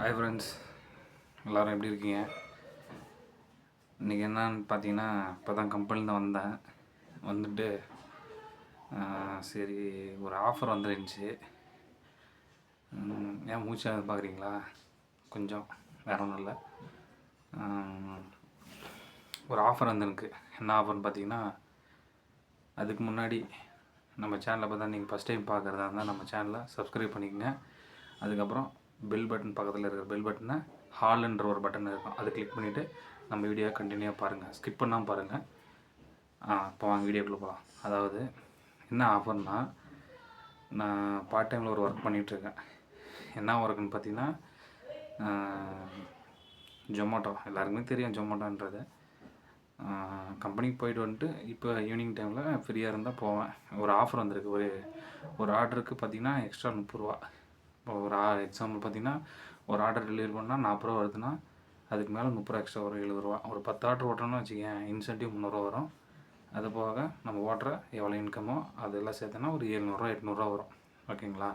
Hi friends எல்லோரும் எப்படி இருக்கீங்க? இன்றைக்கி என்னன்னு பார்த்தீங்கன்னா இப்போ தான் கம்பெனியில் வந்தேன். வந்துட்டு சரி ஒரு ஆஃபர் வந்துருந்துச்சு. ஏன் மூச்சா பார்க்குறீங்களா? கொஞ்சம் வேற ஒன்றும் இல்லை. ஒரு ஆஃபர் வந்துருக்கு. என்ன ஆஃபர்னு பார்த்தீங்கன்னா அதுக்கு முன்னாடி நம்ம சேனலை பார்த்தா நீங்கள் ஃபஸ்ட் டைம் பார்க்குறதா இருந்தால் நம்ம சேனலை சப்ஸ்கிரைப் பண்ணிக்கங்க. அதுக்கப்புறம் பெல் பட்டன் பக்கத்தில் இருக்கிற பெல் பட்டனை ஹால்ன்ற ஒரு பட்டன் இருக்கும். அதை கிளிக் பண்ணிவிட்டு நம்ம வீடியோ கண்டினியூவாக பாருங்கள் ஸ்கிப் பண்ணாமல் பாருங்கள் ஆ இப்போ வாங்க வீடியோக்குள்ளே போகலாம் அதாவது என்ன ஆஃபர்னால் நான் பார்ட் டைமில் ஒரு ஒர்க் பண்ணிகிட்ருக்கேன் என்ன ஒர்க்குன்னு பார்த்தீங்கன்னா ஜொமேட்டோ எல்லாருக்குமே தெரியும் ஜொமேட்டோன்றது கம்பெனிக்கு போயிட்டு வந்துட்டு இப்போ ஈவினிங் டைமில் ஃப்ரீயாக இருந்தால் போவேன். ஒரு ஆஃபர் வந்திருக்கு. ஒரு ஒரு ஆர்டருக்கு பார்த்தீங்கன்னா எக்ஸ்ட்ரா முப்பது ரூபா. ஒரு எக்ஸாம்பிள் பார்த்தீங்கன்னா ஒரு ஆர்டர் டெலிவரி பண்ணால் நாற்பது ரூபா வருதுன்னா அதுக்கு மேலே முப்பது ரூபா எக்ஸ்ட்ரா வரும் எழுபது ரூபா. ஒரு பத்து ஆர்டர் ஓட்டுறோம்னு வச்சுக்கேன் இன்சென்டிவ் முந்நூறுரூவா வரும். அது போக நம்ம ஓட்டுற எவ்வளோ இன்கமோ அதெல்லாம் சேர்த்துன்னா ஒரு எழுநூறுவா எட்நூறுரூவா வரும். ஓகேங்களா?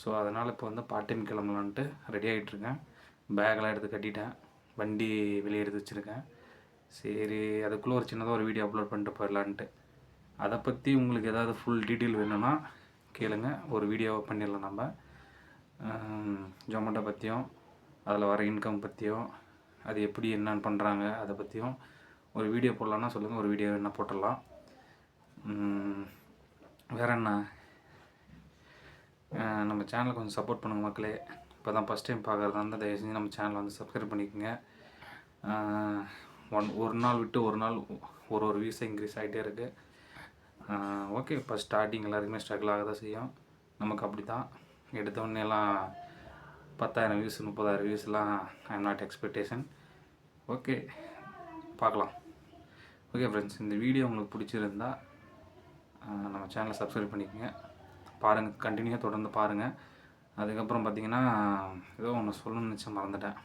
ஸோ அதனால் இப்போ வந்து பார்ட் டைம் கிளம்பலான்ட்டு ரெடி ஆகிட்டுருக்கேன் பேக்கெலாம் எடுத்து கட்டிட்டேன். வண்டி வெளியே எடுத்து வச்சுருக்கேன். சரி அதுக்குள்ளே ஒரு சின்னதாக ஒரு வீடியோ அப்லோட் பண்ணிட்டு போயிடலான்ட்டு. அதை பற்றி உங்களுக்கு ஏதாவது ஃபுல் டீட்டெயில் வேணும்னா கேளுங்க. ஒரு வீடியோ பண்ணிடலாம் நம்ம. ஜொமேட்டோ பற்றியும் அதில் வர இன்கம் பற்றியும் அது எப்படி என்னென்னு பண்ணுறாங்க அதை பற்றியும் ஒரு வீடியோ போடலான்னா சொல்லுங்கள் ஒரு வீடியோ என்ன போட்டுடலாம். வேறு என்ன? நம்ம சேனலை கொஞ்சம் சப்போர்ட் பண்ணுங்க மக்களே. இப்போ தான் ஃபஸ்ட் டைம் பார்க்குறதா இருந்தால் தயவு செஞ்சு நம்ம சேனலை வந்து சப்ஸ்கிரைப் பண்ணிக்கோங்க. ஒன் ஒரு நாள் விட்டு ஒரு நாள் ஒரு ஒரு வியூஸ் இன்க்ரீஸ் ஆகிட்டே இருக்குது ஓகே இப்போ ஸ்டார்டிங் எல்லாருக்குமே ஸ்ட்ரகிள் ஆக தான் செய்யும். நமக்கு அப்படி தான் எடுத்த உடனே எல்லாம் பத்தாயிரம் வியூஸ் முப்பதாயிரம் வியூஸ்லாம் I am not expectation okay பார்க்கலாம். ஓகே ஃப்ரெண்ட்ஸ் இந்த வீடியோ உங்களுக்கு பிடிச்சிருந்தா நம்ம சேனலை சப்ஸ்கிரைப் பண்ணிக்கோங்க. பாருங்கள் கண்டினியூவாக தொடர்ந்து பாருங்கள் அதுக்கப்புறம் பார்த்தீங்கன்னா ஏதோ ஒன்று சொல்லணும்னு நினச்சேன் மறந்துட்டேன்.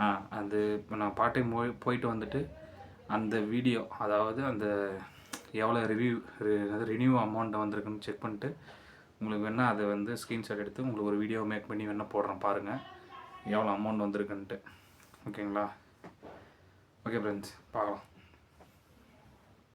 ஆ அது இப்போ நான் பாட்டை மொழி போய் போயிட்டு வந்துட்டு அந்த வீடியோ அதாவது அந்த எவ்வளோ ரிவ்யூ ரினியூ அமௌண்ட் வந்திருக்குன்னு செக் பண்ணிட்டு உங்களுக்கு வேணால் அதை வந்து ஸ்க்ரீன்ஷாட் எடுத்து உங்களுக்கு ஒரு வீடியோ மேக் பண்ணி வேணால் போடுறேன் பாருங்கள் எவ்வளோ அமௌண்ட் வந்திருக்குன்ட்டு. ஓகேங்களா ஓகே ஃப்ரெண்ட்ஸ் பார்க்கலாம்.